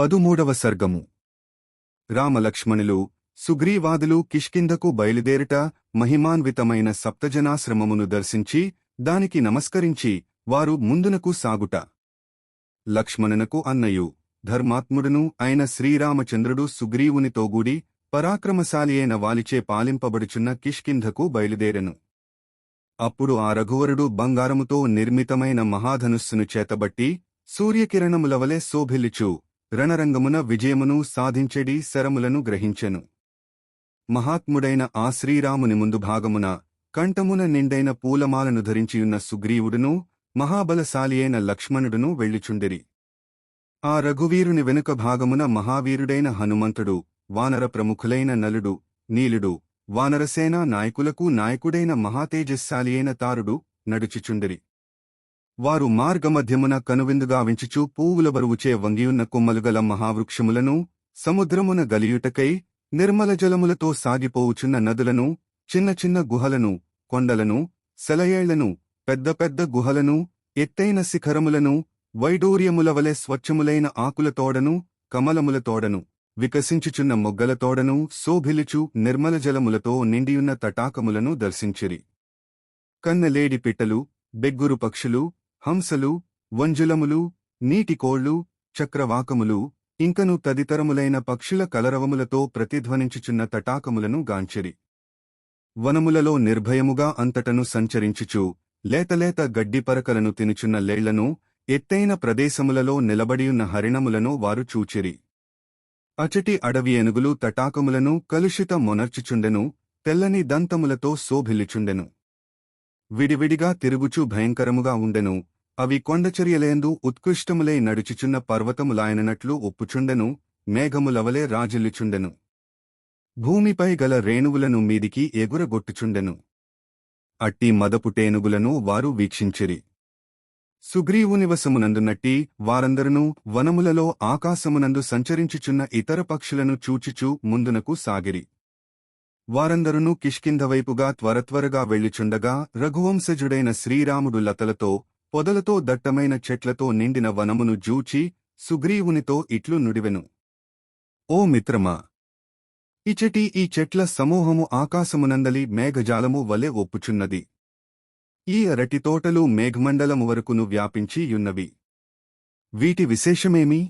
పదుమూడవ సర్గము. రామలక్ష్మణులు సుగ్రీవాదులు కిష్కింధకు బయలుదేరుట మహిమాన్వితమైన సప్తజనాశ్రమమును దర్శించి దానికి నమస్కరించి వారు ముందునకు సాగుట. లక్ష్మణునకు అన్నయు ధర్మాత్ముడును అయిన శ్రీరామచంద్రుడు సుగ్రీవునితోగూడి పరాక్రమశాలి అయిన వాలిచే పాలింపబడుచున్న కిష్కింధకు బయలుదేరెను. అప్పుడు ఆ రఘువరుడు బంగారముతో నిర్మితమైన మహాధనుస్సును చేతబట్టి సూర్యకిరణములవలే శోభిల్లిచూ రణరంగమున విజయమును సాధించెడి శరములను గ్రహించెను. మహాత్ముడైన ఆ శ్రీరాముని ముందు భాగమున కంఠమున నిండైన పూలమాలను ధరించియున్న సుగ్రీవుడును మహాబలశాలి అయిన లక్ష్మణుడును వెళ్ళిచుండిరి. ఆ రఘువీరుని వెనుక భాగమున మహావీరుడైన హనుమంతుడు వానర ప్రముఖులైన నలుడు నీలుడు వానరసేనా నాయకులకు నాయకుడైన మహాతేజస్శాలి అయిన తారుడు నడుచిచుండిరి. వారు మార్గమధ్యమున కనువిందుగా వించుచూ పూవుల బరువుచే వంగియున్న కొమ్మలుగల మహావృక్షములను సముద్రమున గలియుటకై నిర్మల జలములతో సాగిపోవుచున్న నదులను చిన్న చిన్న గుహలను కొండలను సెలయేళ్ళను పెద్ద పెద్ద గుహలను ఎత్తైన శిఖరములను వైడూర్యముల వలె స్వచ్ఛములైన ఆకులతోడను కమలములతోడను వికసించుచున్న మొగ్గలతోడను శోభిలుచు నిర్మల జలములతో నిండియున్న తటాకములను దర్శించిరి. కన్నలేడి పిట్టలు బెగ్గురు పక్షులు హంసలు వంజులములు నీటికోళ్ళు చక్రవాకములు ఇంకను తదితరములైన పక్షుల కలరవములతో ప్రతిధ్వనించుచున్న తటాకములను గాంచిరి. వనములలో నిర్భయముగా అంతటను సంచరించుచు లేతలేత గడ్డిపరకలను తినుచున్న లేళ్ళను ఎత్తైన ప్రదేశములలో నిలబడియున్న హరిణములను వారు చూచిరి. అచటి అడవి ఏనుగులు తటాకములను కలుషిత మొనర్చుచుండెను తెల్లని దంతములతో శోభిల్లుచుండెను. విడివిడిగా తిరుగుచూ భయంకరముగా ఉండెను అవి కొండచర్యలేందు ఉత్కృష్టములై నడుచుచున్న పర్వతములాయనట్లు ఒప్పుచుండెను మేఘములవలే రాజిల్లుచుండెను. భూమిపై గల రేణువులను మీదికి ఎగురగొట్టుచుండెను. అట్టి మదపుటేనుగులను వారు వీక్షించిరి. సుగ్రీవునివసమునందునట్టి వారందరును వనములలో ఆకాశమునందు సంచరించుచున్న ఇతర పక్షులను చూచుచూ ముందునకు సాగిరి. వారందరును కిష్కింధవైపుగా త్వరత్వరగా వెళ్ళుచుండగా రఘువంశజుడైన శ్రీరాముడు లతలతో పొదలతో దట్టమైన చెట్లతో నిండిన వనమును జూచి సుగ్రీవునితో ఇట్లు నుడివెను. ఓ మిత్రమా! ఇచటి ఈ చెట్ల సమూహము ఆకాశమునందలి మేఘజాలము వలె ఒప్పుచున్నది. ఈ అరటి తోటలు మేఘమండలము వరకును వ్యాపించి యున్నవి. వీటి విశేషమేమి?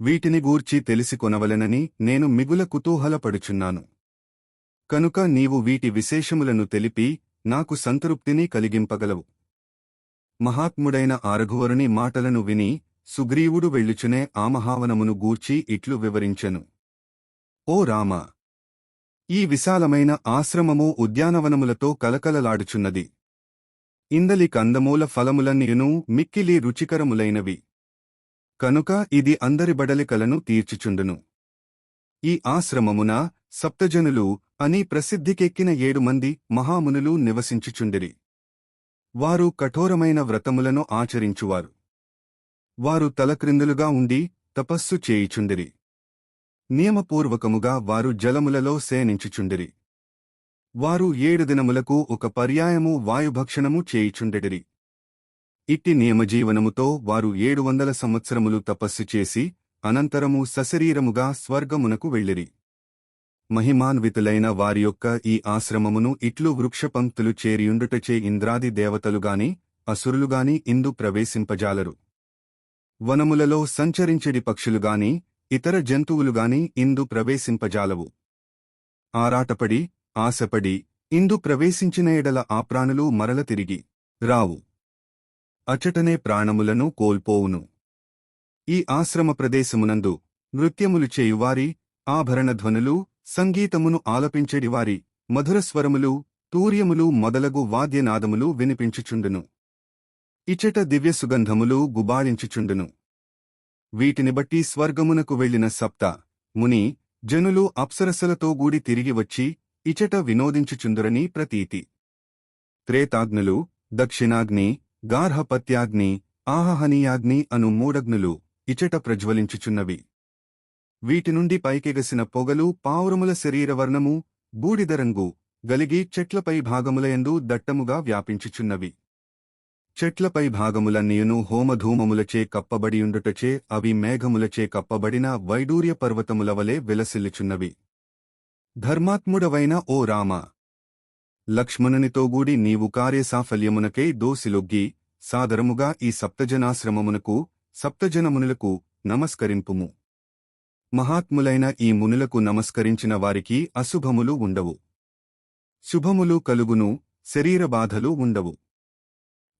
వీటిని గూర్చి తెలిసి కొనవలెనని నేను మిగుల కుతూహలపడుచున్నాను. కనుక నీవు వీటి విశేషములను తెలిపి నాకు సంతృప్తిని కలిగింపగలవు. మహాత్ముడైన ఆరఘువరుని మాటలను విని సుగ్రీవుడు వెళ్ళుచునే ఆ మహావనమును గూర్చి ఇట్లు వివరించెను. ఓ రామ! ఈ విశాలమైన ఆశ్రమము ఉద్యానవనములతో కలకలలాడుచున్నది. ఇందలి కందమూల ఫలములన్నీయును మిక్కిలి రుచికరములైనవి. కనుక ఇది అందరి బడలికలను తీర్చుచుండును. ఈ ఆశ్రమమున సప్తజనులు అని ప్రసిద్ధికెక్కిన ఏడు మంది మహామునులు నివసించుచుండిరి. వారు కఠోరమైన వ్రతములను ఆచరించువారు. వారు తలక్రిందులుగా ఉండి తపస్సు చేయిచుండిరి. నియమపూర్వకముగా వారు జలములలో సేనించుచుండిరి. వారు ఏడు దినములకు ఒక పర్యాయము వాయుభక్షణము చేయిచుండెడిరి. ఇట్టి నియమజీవనముతో వారు ఏడు వందల సంవత్సరములు తపస్సు చేసి అనంతరము సశరీరముగా స్వర్గమునకు వెళ్ళిరి. మహిమాన్వితులైన వారి యొక్క ఈ ఆశ్రమమును ఇట్లు వృక్షపంక్తులు చేరియుండుటచే ఇంద్రాది దేవతలుగాని అసురులుగాని ఇందు ప్రవేశింపజాలరు. వనములలో సంచరించడి పక్షులుగాని ఇతర జంతువులుగాని ఇందు ప్రవేశింపజాలవు. ఆరాటపడి ఆశపడి ఇందు ప్రవేశించిన ఎడల ఆ ప్రాణులు మరల తిరిగి రావు. అచటనే ప్రాణములను కోల్పోవును. ఈ ఆశ్రమ ప్రదేశమునందు నృత్యములు చేయువారి ఆభరణధ్వనులు సంగీతమును ఆలపించెడివారి మధురస్వరములు తూర్యములు మొదలగు వాద్యనాదములు వినిపించుచుండును. ఇచట దివ్యసుగంధములు గుబాళించుచుండును వీటిని బట్టి స్వర్గమునకు వెళ్ళిన సప్త ముని జనులు అప్సరసలతో గూడి తిరిగి వచ్చి ఇచట వినోదించుచుందురని ప్రతీతి. త్రేతాగ్నులు దక్షిణాగ్ని గార్హపత్యాగ్ని ఆహహనీయాగ్ని అను మూడగ్నులు ఇచట ప్రజ్వలించుచున్నవి. వీటి నుండి పైకెగసిన పొగలు పావురముల శరీరవర్ణము బూడిదరంగు గలిగి చెట్లపై భాగములయందు దట్టముగా వ్యాపించుచున్నవి. చెట్లపై భాగములన్నీయును హోమధూమములచే కప్పబడియుండుటచే అవి మేఘములచే కప్పబడిన వైడూర్య పర్వతముల వలె విలసిల్లుచున్నవి. ధర్మాత్ముడవైన ఓ రామ లక్ష్మణునితోగూడి నీవు కార్యసాఫల్యమునకై దోసిలొగ్గి సాదరముగా ఈ సప్తజనాశ్రమమునకు సప్తజనమునులకు నమస్కరింపుము. మహాత్ములైన ఈ మునులకు నమస్కరించిన వారికి అశుభములు ఉండవు. శుభములు కలుగును శరీర బాధలు ఉండవు.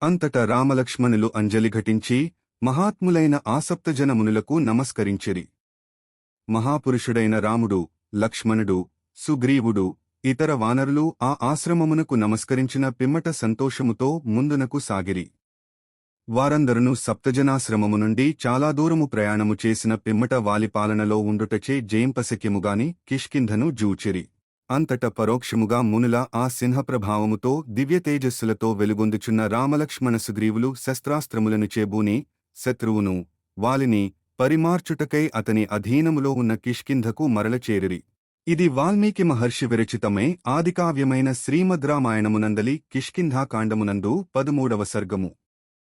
అంతట రామలక్ష్మణులు అంజలి ఘటించి మహాత్ములైన ఆసప్తజనమునులకు నమస్కరించిరి. మహాపురుషుడైన రాముడు లక్ష్మణుడు సుగ్రీవుడు ఇతర వానరులు ఆ ఆశ్రమమునకు నమస్కరించిన పిమ్మట సంతోషముతో ముందునకు సాగిరి. వారందరును సప్తజనాశ్రమము నుండి చాలా దూరము ప్రయాణము చేసిన పిమ్మట వాలిపాలనలో ఉండుటచే జయింపశక్యముగాని కిష్కింధను జూచిరి. అంతట పరోక్షముగా మునుల ఆ సింహప్రభావముతో దివ్యతేజస్సులతో వెలుగొందుచున్న రామలక్ష్మణ సుగ్రీవులు శస్త్రాస్త్రములను చేబూని శత్రువును వాలిని పరిమార్చుటకై అతని అధీనములో ఉన్న కిష్కింధకు మరల చేరిరి ఇది వాల్మీకి మహర్షి విరచితమే ఆదికావ్యమైన శ్రీమద్రామాయణమునందలి కిష్కింధాకాండమునందు పదమూడవ సర్గము.